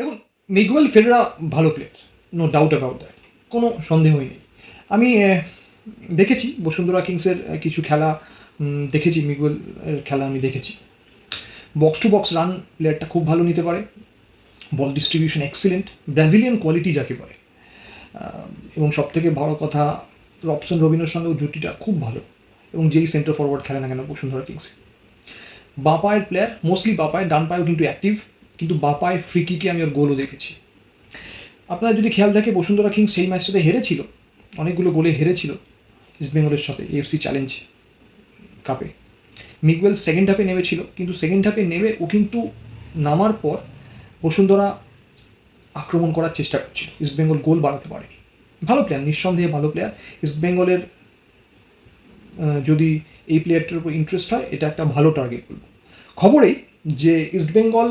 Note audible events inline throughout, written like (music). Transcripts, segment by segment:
দেখুন Miguel Ferreira ভালো player no doubt about that কোনো সন্দেহই নেই। আমি দেখেছি বসুন্ধরা কিংসের কিছু খেলা দেখেছি মিগুয়েল খেলা আমি দেখেছি। বক্স টু বক্স রান প্লেয়ারটা খুব ভালো নিতে পারে। Ball distribution excellent Brazilian quality যাকে বলে। এবং সব থেকে বড় কথা রবসন রবিনোর সঙ্গেও জুটিটা খুব ভালো, এবং যেই সেন্টার ফরওয়ার্ড খেলে না কেন বসুন্ধরা কিংসে বাঁ পায়ের প্লেয়ার মোস্টলি বাঁ পায়ের ডান পায়েও কিন্তু অ্যাক্টিভ কিন্তু বাঁ পায়ে ফ্রি কিকে আমি ওর গোলও দেখেছি। আপনারা যদি খেয়াল থাকে, বসুন্ধরা কিংস সেই ম্যাচটাতে হেরেছিল। অনেকগুলো গোলে হেরেছিল ইস্ট বেঙ্গলের সাথে এফসি চ্যালেঞ্জ কাপে মিগুয়েল সেকেন্ড হাফে নেমেছিল, কিন্তু সেকেন্ড হাফে নেমে ও কিন্তু নামার পর বসুন্ধরা আক্রমণ করার চেষ্টা করছিল। ইস্ট বেঙ্গল গোল বাড়াতে পারেনি। ভালো প্লেয়ার নিঃসন্দেহে ভালো প্লেয়ার ইস্ট বেঙ্গলের যদি এই প্লেয়ারটার উপর ইন্টারেস্ট হয়, এটা একটা ভালো টার্গেট বলব। খবরেই যে East Bengal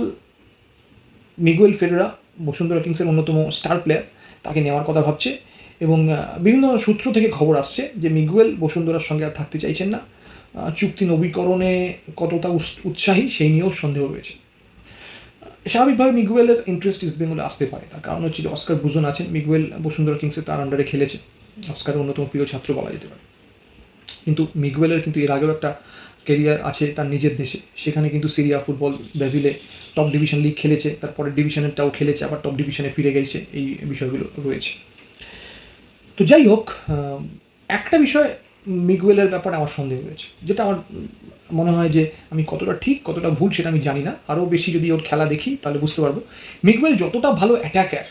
Miguel Ferreira, Bashundhara কিংসের অন্যতম স্টার প্লেয়ার, তাকে নেওয়ার কথা ভাবছে এবং বিভিন্ন সূত্র থেকে খবর আসছে যে মিগুয়েল বসুন্ধরার সঙ্গে আর থাকতে চাইছেন না। চুক্তি নবীকরণে কতটা উৎস- উৎসাহী সেই নিয়েও সন্দেহ রয়েছে। স্বাভাবিকভাবে মিগুয়েলের ইন্টারেস্ট ইস্ট বেঙ্গলে আসতে পারে। তার কারণ হচ্ছে যে অস্কার বুজন আছেন। মিগুয়েল বসুন্ধরা কিংসে তার আন্ডারে খেলেছে। অস্কারের অন্যতম প্রিয় ছাত্র বলা যেতে পারে। কিন্তু মিগুয়েলের কিন্তু এর আগেও একটা কেরিয়ার আছে তার নিজের দেশে। সেখানে কিন্তু সিরিয়া ফুটবল ব্রাজিলে টপ ডিভিশন লিগ খেলেছে তারপরে ডিভিশনেরটাও খেলেছে, আবার টপ ডিভিশনে ফিরে গেছে, এই বিষয়গুলো রয়েছে। তো যাই হোক একটা বিষয় মিগুয়েলের ব্যাপারে আমার সন্দেহ রয়েছে, যেটা আমার মনে হয় যে আমি কতটা ঠিক, কতটা ভুল সেটা আমি জানি না। আরও বেশি যদি ওর খেলা দেখি, তাহলে বুঝতে পারব। মিগুয়েল যতটা ভালো অ্যাটাকার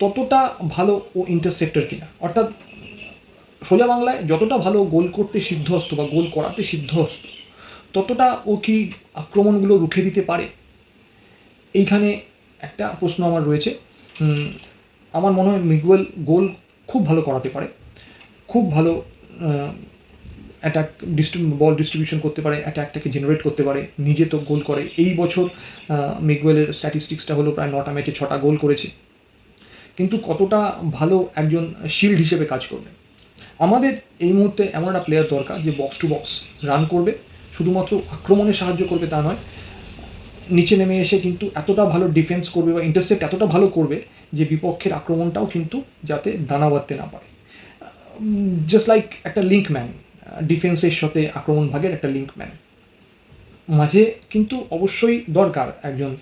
ততটা ভালো ও ইন্টারসেপ্টর কিনা। অর্থাৎ সোজা বাংলায় যতটা ভালো গোল করতে সিদ্ধহস্ত বা গোল করাতে সিদ্ধহস্ত ততটা ও কি আক্রমণগুলো রুখে দিতে পারে? এইখানে একটা প্রশ্ন আমার রয়েছে। আমার মনে হয় মিগুয়েল গোল খুব ভালো করাতে পারে। খুব ভালো অ্যাটাক বল ডিস্ট্রিবিউশন করতে পারে অ্যাটাকটাকে জেনারেট করতে পারে, নিজে তো গোল করে। এই বছর মিগুয়েলের স্ট্যাটিস্টিক্সটা হলো প্রায় নটা ম্যাচে ছটা গোল করেছে। কিন্তু কতটা ভালো একজন শিল্ড হিসেবে কাজ করবে? আমাদের এই মুহূর্তে এমন একটা প্লেয়ার দরকার যে বক্স টু বক্স রান করবে। শুধুমাত্র আক্রমণে সাহায্য করবে তা নয়, নিচে নেমে এসে কিন্তু এতটা ভালো ডিফেন্স করবে বা ইন্টারসেপ্ট এতটা ভালো করবে যে বিপক্ষের আক্রমণটাও কিন্তু যাতে দানা বাঁধতে না পারে। জাস্ট লাইক একটা লিঙ্ক ম্যান ডিফেন্সের সাথে আক্রমণ ভাগের একটা লিঙ্ক ম্যান মাঝে কিন্তু অবশ্যই দরকার একজন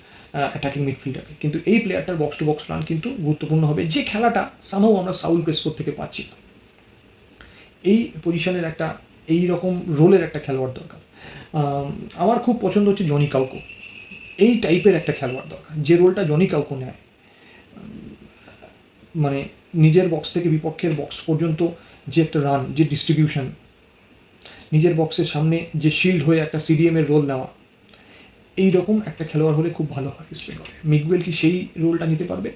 অ্যাটাকিং মিডফিল্ডারকে কিন্তু এই প্লেয়ারটার বক্স টু বক্স রান কিন্তু গুরুত্বপূর্ণ হবে। যে খেলাটা সামহাও আমরা সাউল প্রেসকোর থেকে পাচ্ছি এই পজিশনের একটা এই রকম রোলের একটা খেলোয়াড় দরকার। আমার খুব পছন্দ হচ্ছে জনি কাউকো। এই টাইপের একটা খেলোয়াড় দরকার। যে রোলটা জনি কাউকো নেয় মানে নিজের বক্স থেকে বিপক্ষের বক্স পর্যন্ত যে একটা রান যে ডিস্ট্রিবিউশন নিজের বক্সের সামনে যে শিল্ড হয়ে একটা সিডিএমের রোল নেওয়া এই রকম একটা খেলোয়াড় হলে খুব ভালো হয় ইস্ট মিগুয়েল কি সেই রোলটা নিতে পারবে?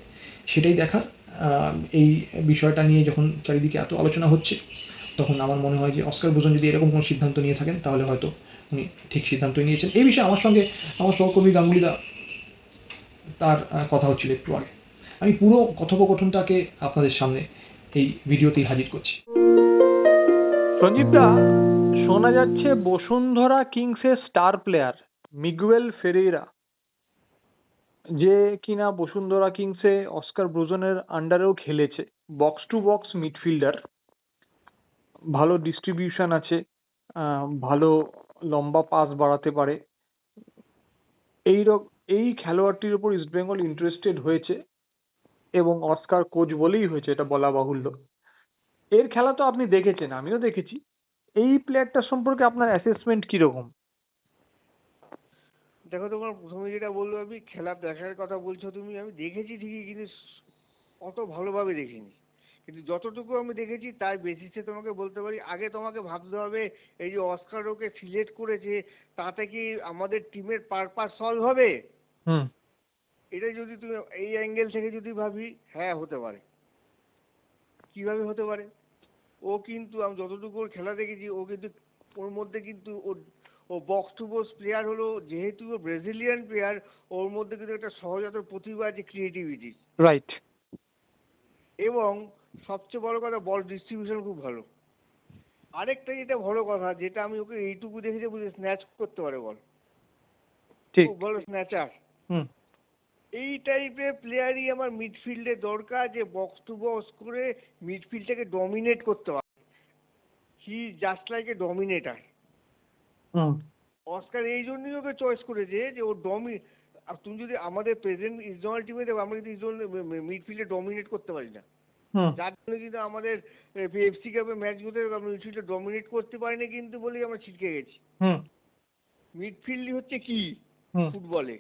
সেটাই দেখার। এই বিষয়টা নিয়ে যখন চারিদিকে এত আলোচনা হচ্ছে তখন আমার মনে হয় যে অস্কার বুজন যদি এরকম কোনো সিদ্ধান্ত নিয়ে থাকেন, তাহলে হয়তো উনি ঠিক সিদ্ধান্তই নিয়েছেন। এই বিষয়ে আমার সঙ্গে আমার সহকর্মী গাঙ্গুলিদা, তার কথা হচ্ছিল একটু আগে। আমি পুরো কথোপকথনটাকে আপনাদের সামনে এই ভিডিওতেই হাজির করছি। সঞ্জীবদা শোনা যাচ্ছে বসুন্ধরা কিংসের স্টার প্লেয়ার, মিগুয়েল ফেরেইরা। যে কিনা বসুন্ধরা কিংসে অস্কার ব্রুজনের আন্ডারেও খেলেছে বক্স টু বক্স মিডফিল্ডার ভালো ডিস্ট্রিবিউশন আছে আহ, ভালো লম্বা পাস বাড়াতে পারে। এই এই খেলোয়াড়টির উপর ইস্টবেঙ্গল ইন্টারেস্টেড হয়েছে এবং অস্কার কোচ বলেই হয়েছে এটা বলা বাহুল্য। এর খেলা তো আপনি দেখেছেন আমিও দেখেছি। এই প্লেয়ারটার সম্পর্কে আপনার অ্যাসেসমেন্ট কীরকম? দেখো তোমার প্রথমে যেটা বলল আমি খেলা দেখার কথা বলছো তুমি আমি দেখেছি ঠিকই কিন্তু অত ভালোভাবে দেখিনি। কিন্তু যতটুকু আমি দেখেছি তার বেসিসে তোমাকে বলতে পারি আগে তোমাকে ভাবতে হবে এই যে অস্কার ওকে সিলেক্ট করেছে তাতে কি আমাদের টিমের পারপাস সলভ হবে? এটা যদি তুমি এই অ্যাঙ্গেল থেকে যদি ভাবি হ্যাঁ হতে পারে। কীভাবে হতে পারে? ও কিন্তু আমি যতটুকু ওর খেলা দেখেছি ও কিন্তু ওর মধ্যে কিন্তু ওর ও বক্স টু বক্স প্লেয়ার হলো যেহেতু ও ব্রাজিলিয়ান প্লেয়ার ওর মধ্যে কিন্তু একটা সহজাত প্রতিভা আছে ক্রিয়েটিভিটি রাইট এবং সবচেয়ে বড় কথা বল ডিস্ট্রিবিউশন খুব ভালো। আরেকটা যেটা ভালো কথা যেটা আমি ওকে এইটুকু দেখেছি বুঝে স্ন্যাচ করতে পারে বল। ঠিক। খুব ভালো স্ন্যাচার হুম। এই টাইপের প্লেয়ারই আমার মিডফিল্ডে দরকার যে বক্স টু বক্স করে মিডফিল্ডটাকে ডমিনেট করতে পারে। He just like a dominator hmm. Oscar এই জন্যই ওকে চয়েস করেছে যে ও ডমি আর তুমি যদি আমাদের প্রেজেন্ট ইজরায়েল টিমে দেখো আমরা কিন্তু ইজরায়েল মিডফিল্ডে ডমিনেট করতে পারি না। যার জন্য কিন্তু আমাদের এফসি কাপের ম্যাচগুলোতে আমরা মিডফিল্ডে ডমিনেট করতে পারিনি কিন্তু বলেই আমরা ছিটকে গেছি। মিডফিল্ডই হচ্ছে কি? ফুটবলে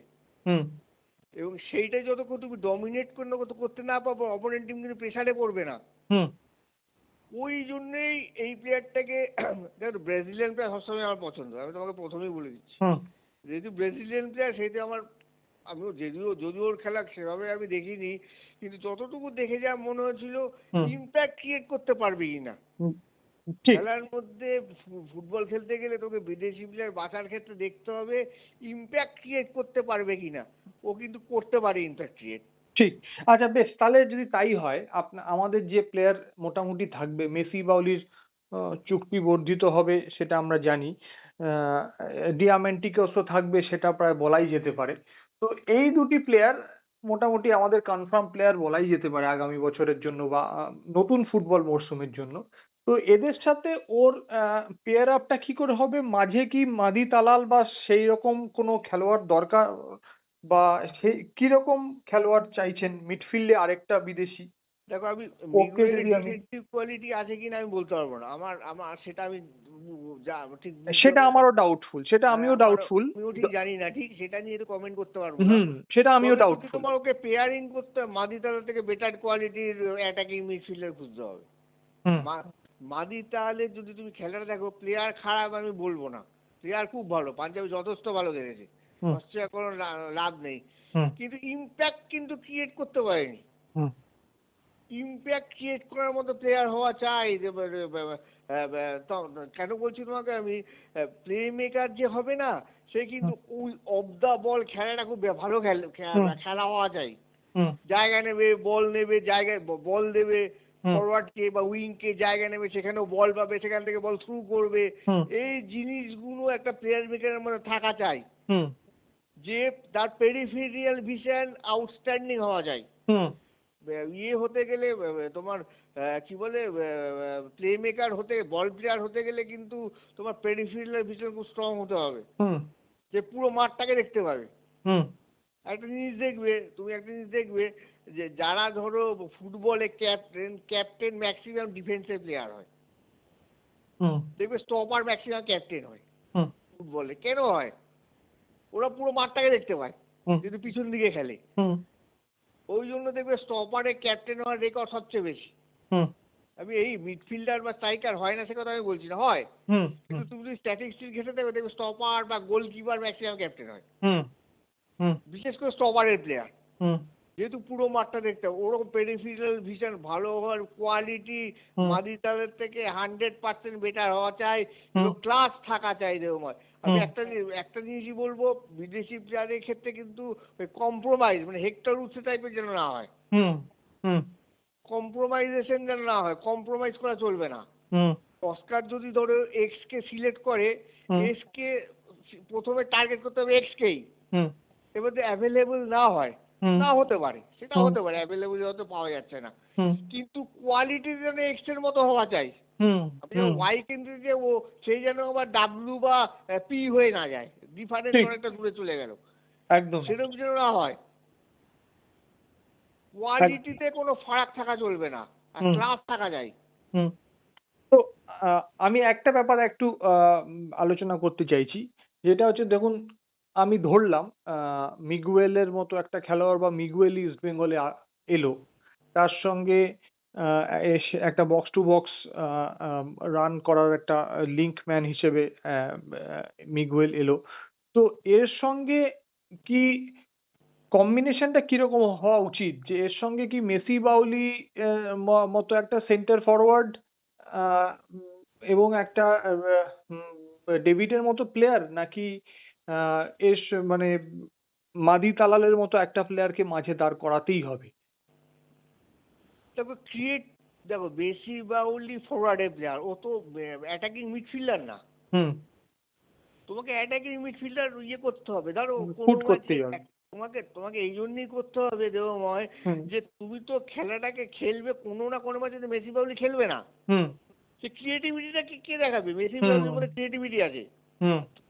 এবং সেইটা যতক্ষণ তুমি ডমিনেট করতে করতে না পারব অপোনেন্ট টিম কিন্তু প্রেসারে পড়বে না। হুম। ওই জন্যই এই প্লেয়ারটাকে (clears throat) দেখো ব্রাজিলিয়ান প্লেয়ার সবসময় আমার পছন্দ। আমি তোমাকে প্রথমেই বলে দিচ্ছি। যেহেতু ব্রাজিলিয়ান প্লেয়ার সেটা আমার আমিও যদিও যদিও ওর খেলা সেভাবে আমি দেখিনি কিন্তু যতটুকু দেখে যা মনে হয়েছিল। ইম্প্যাক্ট ক্রিয়েট করতে পারবে কিনা। খেলার মধ্যে ফুটবল খেলতে গেলে তোকে বিদেশি প্লেয়ার বাঁচার ক্ষেত্রে দেখতে হবে ইম্প্যাক্ট ক্রিয়েট করতে পারবে কিনা। ও কিন্তু করতে পারে ইম্প্যাক্ট ক্রিয়েট ঠিক। আচ্ছা বেশ তাহলে যদি তাই হয় আপনা আমাদের যে প্লেয়ার মোটামুটি থাকবে মেসি বাউলির চুক্তি বর্ধিত হবে সেটা আমরা জানি। ডিয়ামেন্টিকোসও থাকবে সেটা প্রায় বলাই যেতে পারে। তো এই দুটি প্লেয়ার মোটামুটি আমাদের কনফার্ম প্লেয়ার বলাই যেতে পারে আগামী বছরের জন্য বা নতুন ফুটবল মরশুমের জন্য। তো এদের সাথে ওর পেয়ার আপটা কি করে হবে? মাঝে কি মাদি তালাল বা সেই রকম কোনো খেলোয়াড় দরকার? বা সেই কীরকম খেলোয়াড় চাইছেন? মিডফিল্ডে আরেকটা বিদেশি? দেখো আমি কোয়ালিটি আছে কিনা আমি বলতে পারব না। আমার আমার সেটা আমি যা ঠিক সেটা আমারও ডাউটফুল সেটা আমিও হ্যাঁ, ডাউটফুল আমিও ঠিক জানি না ঠিক সেটা নিয়ে তো কমেন্ট করতে পারব হুম সেটা আমিও ডাউটফুল তোমার ওকে পেয়ারিং করতে মাদিতালা থেকে বেটার কোয়ালিটির অ্যাটাকিং মিডফিল্ডার খুঁজতে হবে। মাদি তাহলে যদি তুমি খেলাটা দেখো প্লেয়ার খারাপ আমি বলব না। প্লেয়ার খুব ভালো পাঞ্জাবি যথেষ্ট ভালো খেলেছে। অস্ট্রেলিয়া কোনো লাভ নেই। কিন্তু ইম্প্যাক্ট কিন্তু ক্রিয়েট করতে পারেনি। ইম্প্যাক্ট ক্রিয়েট করার মতো প্লেয়ার হওয়া চাই। কেন বলছি তোমাকে? আমি প্লে মেকার যে হবে না সে কিন্তু ওই অফ দা বল খেলাটা খুব ভালো খেলা হওয়া চাই। জায়গা নেবে বল নেবে জায়গায় বল দেবে হুম। ফরওয়ার্ড কে বা উইং কে জায়গা নেবে সেখানেও বল পাবে সেখান থেকে বল থ্রু করবে। এই জিনিসগুলো একটা প্লেয়ার মেকারের মধ্যে থাকা চাই। হুম। যে তার পেরিফেরিয়াল ভিশন আউটস্ট্যান্ডিং হওয়া যায় ইয়ে হতে গেলে তোমার আহ, কি বলে প্লে মেকার হতে বল প্লেয়ার হতে গেলে কিন্তু তোমার পেরিফেরিয়াল ভিশন খুব স্ট্রং হতে হবে। যে পুরো মাঠটাকে দেখতে পাবে। একটা জিনিস দেখবে তুমি একটা জিনিস দেখবে যে যারা ধরো ফুটবলে ক্যাপ্টেন ক্যাপ্টেন ম্যাক্সিমাম ডিফেন্সের প্লেয়ার হয়। হুম। দেখবে স্টপার ম্যাক্সিমাম ক্যাপ্টেন হয়। ফুটবলে কেন হয়? ওরা পুরো মাঠটাকে দেখতে পায়। যদি পিছন দিকে খেলে। ওই জন্য দেখবে স্টপারে ক্যাপ্টেন হওয়ার রেকর্ড সবচেয়ে বেশি। আমি এই মিডফিল্ডার বা স্ট্রাইকার হয় না সে কথা আমি বলছি না হয়। কিন্তু তুমি যদি স্ট্যাটিস্টিক ঘেটে দেখবে দেখবে স্টপার বা গোলকিপার ম্যাক্সিমাম ক্যাপ্টেন হয়। বিশেষ করে স্টপারের প্লেয়ার হুম। যেহেতু পুরো মাঠটা দেখতে হবে ওরকম পেরিফেরিয়াল ভিশন ভালো হওয়ার কোয়ালিটি হুম। মাদিতালের থেকে হান্ড্রেড পার্সেন্ট বেটার হওয়া চাই। ক্লাস থাকা চাই দেবময় আমি একটা একটা জিনিসই বলব বিদেশি প্লেয়ারের ক্ষেত্রে কিন্তু কম্প্রোমাইজ মানে হেক্টর উৎসে টাইপের যেন না হয়। হুম হুম। কম্প্রোমাইজেশন যেন না হয় কম্প্রোমাইজ করা চলবে না। অস্কার যদি ধরো এক্স কে সিলেক্ট করে। এক্স কে প্রথমে টার্গেট করতে হবে এক্স কেই। হুম। এবার অ্যাভেলেবল না হয় না হতে পারে সেটা হতে পারে অ্যাভেলেবল হয়তো পাওয়া যাচ্ছে না। কিন্তু কোয়ালিটি যেন এক্সের মতো হওয়া চাই। আপনি ওয়াই কিন্তু যে ও সেই যেন আবার ডাব্লিউ বা পি হয়ে না যায়। ডিফারেন্স। অনেকটা দূরে চলে গেল। একদম। সেরকম যেন না হয়। কোয়ালিটিতে কোনো ফারাক থাকা চলবে না আর। ক্লাস থাকা যায়। তো আমি একটা ব্যাপার একটু আহ, আলোচনা করতে চাইছি। যেটা হচ্ছে দেখুন আমি ধরলাম আহ, মিগুয়েলের মতো একটা খেলোয়াড় বা মিগুয়েল ইস্ট বেঙ্গলে এলো। তার সঙ্গে আহ, এস- একটা বক্স টু বক্স রান করার একটা লিঙ্ক ম্যান হিসেবে আহ, আহ, মিগুয়েল এলো। তো এর সঙ্গে কি কম্বিনেশনটা কীরকম হওয়া উচিত? যে এর সঙ্গে কি মেসি বাউলি আহ, মতো একটা সেন্টার ফরওয়ার্ড এবং একটা আহ, ডেভিডের মতো প্লেয়ার নাকি আহ, এর স- মানে মাদি তালালের মতো একটা প্লেয়ারকে মাঝে দাঁড় করাতেই হবে। তবে ক্রিয়েট দেখো বেশি বাউলি ফরওয়ার্ডের প্লেয়ার ও তো অ্যাটাকিং মিডফিল্ডার না। হুম। তোমাকে অ্যাটাকিং মিডফিল্ডার ইয়ে করতে হবে। ধরো কোনো করতেই হবে। তোমাকে তোমাকে এই জন্যই করতে হবে দেবময় যে তুমি তো খেলাটাকে খেলবে কোনো না কোনো ম্যাচে মেসি বাউলি খেলবে না। হুম। সে ক্রিয়েটিভিটিটা কে কে দেখাবে? মেসি হুম। বাউলির মধ্যে ক্রিয়েটিভিটি আছে।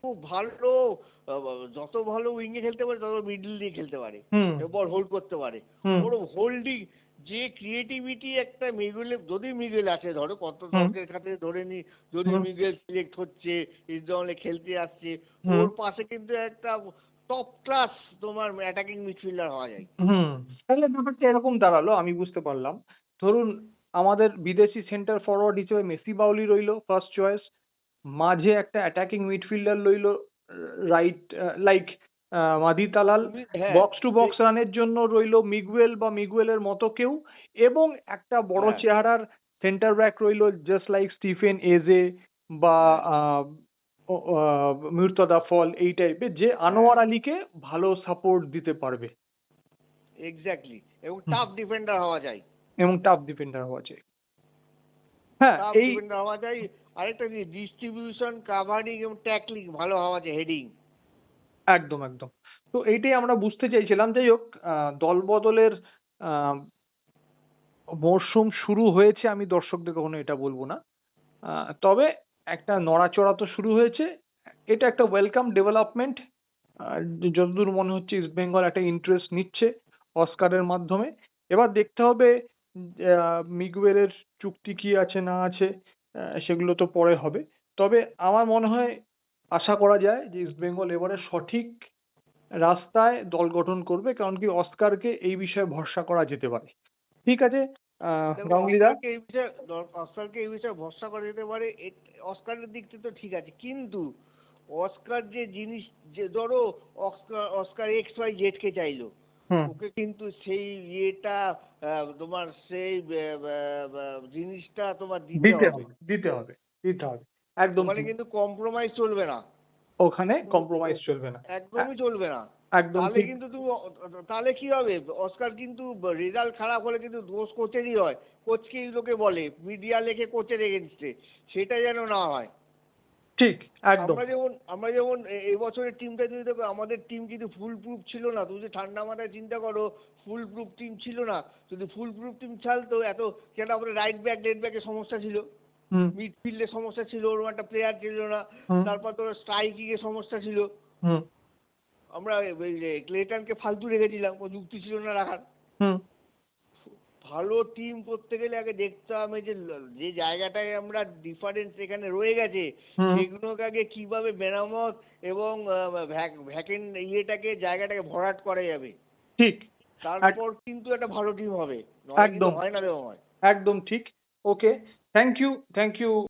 খুব ভালো যত ভালো উইঙ্গে খেলতে পারে তত মিডল দিয়ে খেলতে পারে। বল হোল্ড করতে পারে। ওর হোল্ডিং যে ক্রিয়েটিভিটি একটা মিগুলে যদি মিগুল আছে ধরো কত। দর্শকের কাছে ধরে নি যদি। মিগুel সিলেক্ট হচ্ছে ইস্টবেঙ্গলে খেলতে আসছে ওর পাশে কিন্তু একটা টপ ক্লাস তোমার অ্যাটাকিং মিডফিল্ডার হওয়া যায়। হুম। তাহলে ব্যাপারটা এরকম দাঁড়াল আমি বুঝতে পারলাম। ধরুন আমাদের বিদেশি সেন্টার ফরওয়ার্ড হিসেবে মেসি বাউলি রইল ফার্স্ট চয়েস মাঝে একটা অ্যাটাকিং মিডফিল্ডার রইল রাইট লাইক মাদি তালাল। হ্যাঁ, বক্স টু বক্স রানের জন্য রইল মিগুয়েল বা মিগুয়েলের মতো কেউ। এবং একটা বড় হ্যাঁ। চেহারার সেন্টার ব্যাক রইল জাস্ট লাইক স্টিফেন এজে বা আহ মুর্তদা ফল এই টাইপের যে আনোয়ার আলীকে ভালো সাপোর্ট দিতে পারবে। এক্স্যাক্টলি এবং। টাফ ডিফেন্ডার হওয়া যায়। এবং টাফ ডিফেন্ডার হওয়া চাই হ্যাঁ এই হওয়া যায়। আরেকটা কি ডিস্ট্রিবিউশন কাভারিং এবং ট্যাকলিং ভালো হওয়া যায় হেডিং একদম একদম। তো এইটাই আমরা বুঝতে চাইছিলাম। যাই হোক দল বদলের মরশুম শুরু হয়েছে আমি দর্শকদের কখনো এটা বলব না। তবে একটা নড়াচড়া তো শুরু হয়েছে। এটা একটা ওয়েলকাম ডেভেলপমেন্ট যতদূর মনে হচ্ছে ইস্ট বেঙ্গল একটা ইন্টারেস্ট নিচ্ছে অস্কারের মাধ্যমে। এবার দেখতে হবে আহ, মিগুয়েলের চুক্তি কি আছে না আছে আহ, সেগুলো তো পরে হবে। তবে আমার মনে হয় আশা করা যায় যে ইস্ট বেঙ্গল এবারে সঠিক রাস্তায় দল গঠন করবে কারণ কি অস্কারকে এই বিষয়ে ভরসা করা যেতে পারে। ঠিক আছে? আহ, গাঙ্গুলিদা? অস্কারকে এই বিষয়ে এই বিষয়ে ভরসা করা যেতে পারে অস্কারের দিক থেকে তো ঠিক আছে কিন্তু অস্কার যে জিনিস যে ধরো Oscar Oscar X Y Z কে চাইলো ওকে কিন্তু সেই ইয়েটা তোমার সেই জিনিসটা তোমার দিতে হবে। দিতে হবে দিতে হবে। একদম ঠিক। কিন্তু কম্প্রোমাইজ চলবে না। ওখানে কম্প্রোমাইজ চলবে না। একদমই চলবে না। একদম তাহলে কিন্তু তুমি তাহলে কি হবে? অস্কার কিন্তু রেজাল্ট খারাপ হলে কিন্তু দোষ কোচেরই হয়। কোচকেই লোকে বলে মিডিয়া লেখে কোচের এগেনস্টে সেটা যেন না হয়। ঠিক একদম। আমরা যেমন আমরা যেমন এ- এই বছরের টিমটা যদি দেখো আমাদের টিম কিন্তু ফুল প্রুফ ছিল না। তুমি যদি ঠান্ডা মাথায় চিন্তা করো ফুল প্রুফ টিম ছিল না। যদি ফুল প্রুফ টিম ছাড়তো এত কেন আমাদের রাইট ব্যাক লেফট ব্যাকের সমস্যা ছিল। হুম। মিডফিল্ডের সমস্যা ছিল ওরকম একটা প্লেয়ার ছিল না। তারপর তোর স্ট্রাইকিং এর সমস্যা ছিল। হুম। আমরা ক্লেটনকে ফালতু রেখেছিলাম ও যুক্তি ছিল না রাখার। হুম। ভালো টিম করতে গেলে আগে দেখতে হবে যে যে জায়গাটায় আমরা ডিফারেন্স এখানে রয়ে গেছে সেগুলোকে আগে কীভাবে মেরামত এবং ভ্যাকেন্ট ইয়েটাকে জায়গাটাকে ভরাট করা যাবে। ঠিক। তারপর কিন্তু একটা ভালো টিম হবে। একদম। হয় না রে একদম ঠিক। Okay thank you thank you